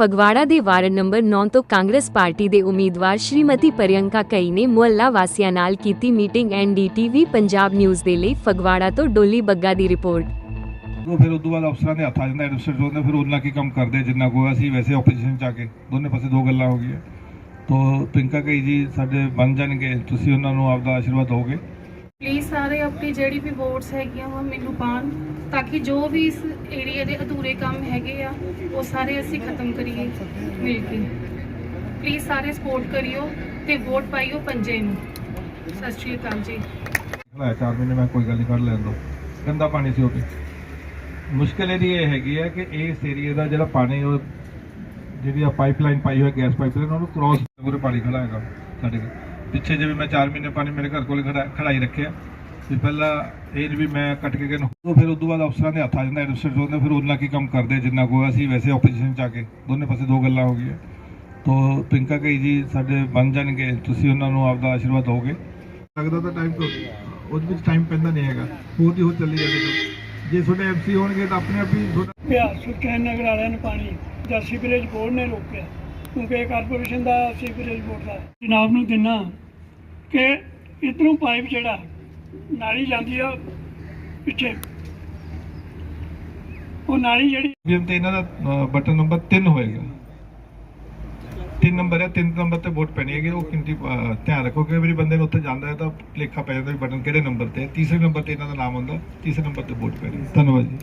ਫਗਵਾੜਾ ਦੇ ward number 9 ਤੋਂ Congress party ਦੇ ਉਮੀਦਵਾਰ ਸ਼੍ਰੀਮਤੀ ਪ੍ਰਿਯੰਕਾ ਕਈ ਨੇ ਮੁਹੱਲਾ ਵਾਸੀਆਂ ਨਾਲ ਕੀਤੀ ਮੀਟਿੰਗ ਐਨਡੀਟੀਵੀ ਪੰਜਾਬ ਨਿਊਜ਼ ਦੇ ਲਈ ਫਗਵਾੜਾ ਤੋਂ ਡੋਲੀ ਬੱਗਾ ਦੀ ਰਿਪੋਰਟ। ਉਹ ਫਿਰ ਉਦੋਂ ਬਾਅਦ ਅਫਸਰਾਂ ਦੇ ਹੱਥ ਆ ਜਾਂਦਾ ਐਡਮਿਨਿਸਟ੍ਰੇਟਰ ਹੁੰਦੇ ਫਿਰ ਉਹਨਾਂ ਕੀ ਕੰਮ ਕਰਦੇ ਜਿੰਨਾ ਕੋ ਅਸੀਂ ਵੈਸੇ ਆਪੋਜੀਸ਼ਨ ਚ ਆ ਕੇ ਦੋਨੇ ਪਾਸੇ ਦੋ ਗੱਲਾਂ ਹੋ ਗਈਆਂ। ਤੋ ਪਿੰਕਾ ਕਈ ਜੀ ਸਾਡੇ ਬਣ ਜਾਣਗੇ ਤੁਸੀਂ ਉਹਨਾਂ ਨੂੰ ਆਪਦਾ ਆਸ਼ੀਰਵਾਦ ਦਿਓਗੇ। ਪਲੀਜ਼ ਸਾਰੇ ਆਪਣੀ ਜਿਹੜੀ ਵੀ ਵੋਟਸ ਹੈਗੀਆਂ ਵਾ ਮੈਨੂੰ ਪਾਣ ਤਾਂ ਕਿ ਜੋ ਵੀ ਇਸ ਏਰੀਆ ਦੇ ਅਧੂਰੇ ਕੰਮ ਹੈਗੇ ਆ, ਉਹ ਸਾਰੇ ਅਸੀਂ ਖਤਮ ਕਰੀਏ, ਮਿਲ ਕੇ। ਪਲੀਜ਼ ਸਾਰੇ ਸਪੋਰਟ ਕਰਿਓ ਤੇ ਵੋਟ ਪਾਈਓ ਪੰਜੇ ਨੂੰ। ਸਤਿ ਸ਼੍ਰੀ ਅਕਾਲ ਜੀ। ਖਲਾਇਆ ਚਾਰ ਮਹੀਨੇ ਮੈਂ ਕੋਈ ਗੱਲ ਨਹੀਂ ਕਰ ਲੈਣ ਦੋ। ਗੰਦਾ ਪਾਣੀ ਸੀ ਉਹ ਤੇ ਮੁਸ਼ਕਿਲ ਇਹਦੀ ਇਹ ਹੈਗੀ ਹੈ ਕਿ ਇਸ ਏਰੀਆ ਦਾ ਜਿਹੜਾ ਪਾਣੀ, ਉਹ ਜਿਹੜੀ ਆ ਪਾਈਪਲਾਈਨ ਪਾਈ ਹੋਈ ਗੈਸ ਪਾਈਪਲਾਈਨ ਉਹਨੂੰ ਕ੍ਰਾਸ ਪੂਰੇ ਪਾਣੀ ਖੜਾ ਹੈਗਾ ਸਾਡੇ ਪਿੱਛੇ ਜੇ ਮੈਂ 4 ਮਹੀਨੇ ਪਾਣੀ ਮੇਰੇ ਘਰ ਕੋਲੇ ਖੜਾਈ ਰੱਖਿਆ ਤੇ ਪਹਿਲਾਂ ਇਹ ਵੀ ਮੈਂ ਕੱਟ ਕੇ ਗਨ ਉਹ ਫਿਰ ਉਦੋਂ ਬਾਅਦ ਅਫਸਰਾਂ ਦੇ ਹੱਥ ਆ ਜਾਂਦਾ ਐਡਮਿਨਿਸਟ੍ਰੇਟਰ ਹੁੰਦੇ ਫਿਰ ਉਹਨਾਂ ਕੀ ਕੰਮ ਕਰਦੇ ਜਿੰਨਾ ਕੋ ਅਸੀਂ ਵੈਸੇ ਆਪੋਜੀਸ਼ਨ ਚ ਆ ਕੇ ਦੋਨੇ ਪਾਸੇ ਦੋ ਗੱਲਾਂ ਹੋ ਗਈਆਂ। ਤੋ ਪਿੰਕਾ ਕਈ ਜੀ ਸਾਡੇ ਬਣ ਜਾਣਗੇ ਤੁਸੀਂ ਉਹਨਾਂ ਨੂੰ ਆਪਦਾ ਆਸ਼ੀਰਵਾਦ ਦਿਓਗੇ। ਲੱਗਦਾ ਤਾਂ ਟਾਈਮ ਉਹਦੇ ਵਿੱਚ ਟਾਈਮ ਪੈਂਦਾ ਨਹੀਂ ਹੈਗਾ ਹੋਰ ਦੀ ਹੋਰ ਚੱਲੀ ਜਾਂਦੇ ਜੇ ਤੁਹਾਡੇ ਐਮਸੀ ਹੋਣਗੇ ਤਾਂ ਆਪਣੇ ਆਪ ਹੀ ਤੁਹਾਡਾ ਪਿਆ ਸੁਲਤਾਨ ਨਗਰ ਵਾਲਿਆਂ ਨੂੰ ਪਾਣੀ ਜਾਂ ਸੀਵਰੇਜ ਬੋਰਡ ਨੇ ਰੋਕਿਆ ਕਿਉਂਕਿ ਇਹ ਕਾਰਪੋਰੇਸ਼ਨ ਦਾ ਸੀਵਰੇਜ ਬੋਰਡ ਦਾ। ਹੈ। ਜਨਾਬ ਨੂੰ ਦਿਨਾ ਕਿ ਇਧਰੋਂ ਪਾਈਪ ਜਿਹੜਾ ਨਾਲੀ ਜਾਂਦੀ ਆ ਪਿੱਛੇ ਉਹ ਨਾਲੀ ਜਿਹੜੀ ਵੀ ਤੇ ਇਹਨਾਂ ਦਾ ਬਟਨ ਨੰਬਰ 3 ਹੋਏਗਾ 3 ਨੰਬਰ ਹੈ 3 ਨੰਬਰ ਤੇ ਵੋਟ ਪੈਣੀ ਹੈਗੀ, ਉਹ ਕਿੰਨੀ ਧਿਆਨ ਰੱਖੋ ਕਿ ਵਾਰੀ ਬੰਦੇ ਨੂੰ ਉੱਥੇ ਜਾਂਦਾ ਹੈ ਤਾਂ ਲੇਖਾ ਪੈ ਜਾਂਦਾ ਵੀ ਬਟਨ ਕਿਹੜੇ ਨੰਬਰ ਤੇ ਹੈ। ਤੀਸਰੇ ਨੰਬਰ ਤੇ ਇਹਨਾਂ ਦਾ ਨਾਮ ਹੁੰਦਾ, ਤੀਸਰੇ ਨੰਬਰ ਤੇ ਵੋਟ ਪੈਣੀ ਹੈ। ਧੰਨਵਾਦ ਜੀ